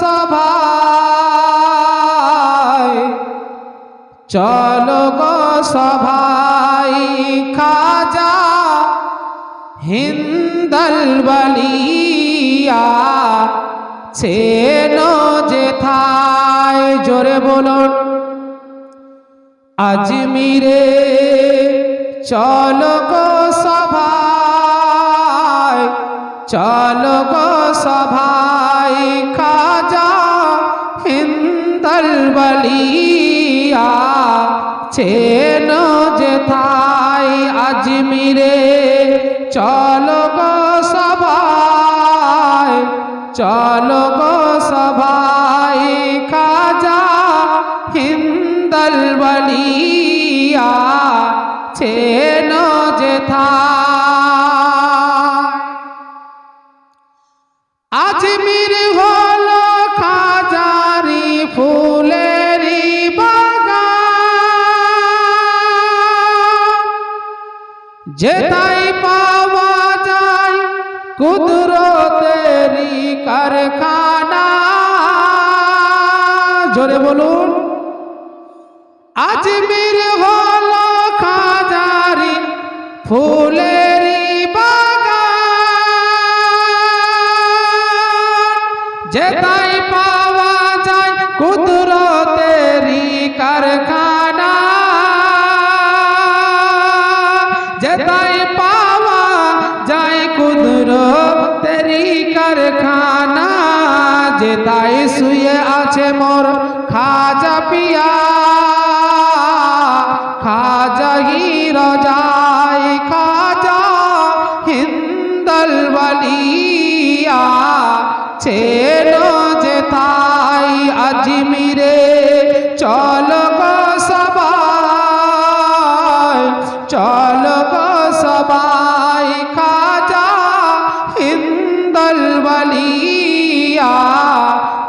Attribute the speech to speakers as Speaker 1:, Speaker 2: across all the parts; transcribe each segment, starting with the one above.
Speaker 1: সভায়। চলো গো সভাই খাজা হিন্দল বলিয়া ছেনো যেথায় জোরে বলুন। আজমিরে চলো গো সভায়, চলো গো সভায় হিন্দল বলিয়া যে থাই আজমিরে চলো যেটাই পাওয়া যায় কুদরতেরি কারখানা। জোরে বলুন। আজমির হলো খাজারি ফুলেরি বাগান। যেটাই পাওয়া যায় কুদরতেরি কারখানা যেটাই শুয়ে আছে মোর খাজা পিয়া, খাজা হি রজাই খাজা হিন্দল বলিয়া চেনো যেতাই আজমিরে চল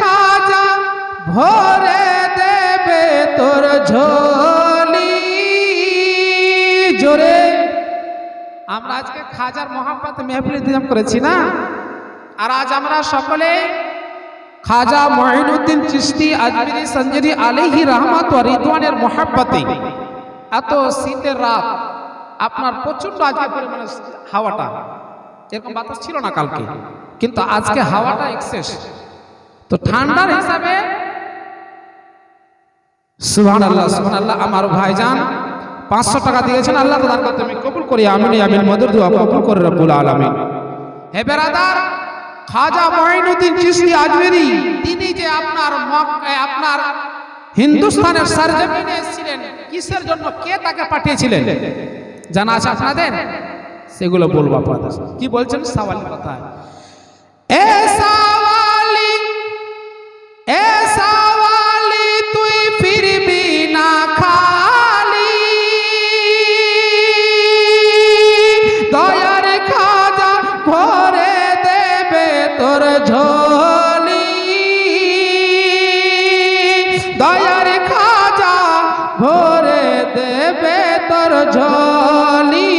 Speaker 1: খাজা ভরে দেবে তোর ঝোলি। জোরে। আমরা আজকে খাজার মেহফিল ইন্তজাম করেছি না? আর আজ আমরা সকলে খাজা মঈনুদ্দিন চিশতি, আজমিরি আলাইহি রহমত ও রিদওয়ানের মোহাব্বতে। এত শীতের রাত, আপনার প্রচণ্ড আজকে পরিমাণে হাওয়াটা। এরকম বাতাস ছিল না কালকে, কিন্তু আজকে হাওয়াটা এক্সেস তো ঠান্ডার হিসাবে সুবহান আল্লাহ সুবহান আল্লাহ আমার ভাইজান পাঁচশো টাকা দিয়েছেন, আল্লাহ তাআলা করতে আমি কবুল করি, আমিন আমিন, মধুর দোয়া কবুল করে রব্বুল আলামিন। হে বেরাদার, খাজা মঈনুদ্দিন চিশতি আজমেরি, তিনি যে আপনার আপনার হিন্দুস্তানের সরজমিনে এসেছিলেন, কিসের জন্য কে তাকে পাঠিয়েছিলেন? জানা আছে আপনাদের? সেগুলো বলব আপনাদের। কি বলছেন? সওয়াল কথা তোর ঝোলি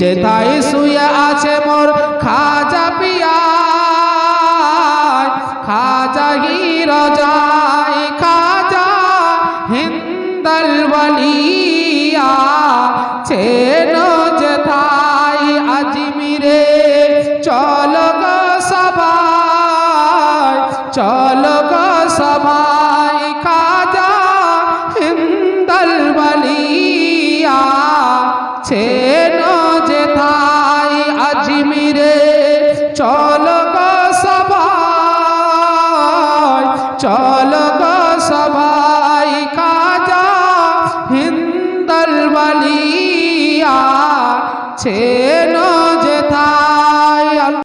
Speaker 1: যেথায় শুয়ে আছে মোর খাজা পিয়া খাজা হি রজাই খাজা হিন্দল বলিয়া, চেনো যেথাই আজমিরে চল সবাই, চল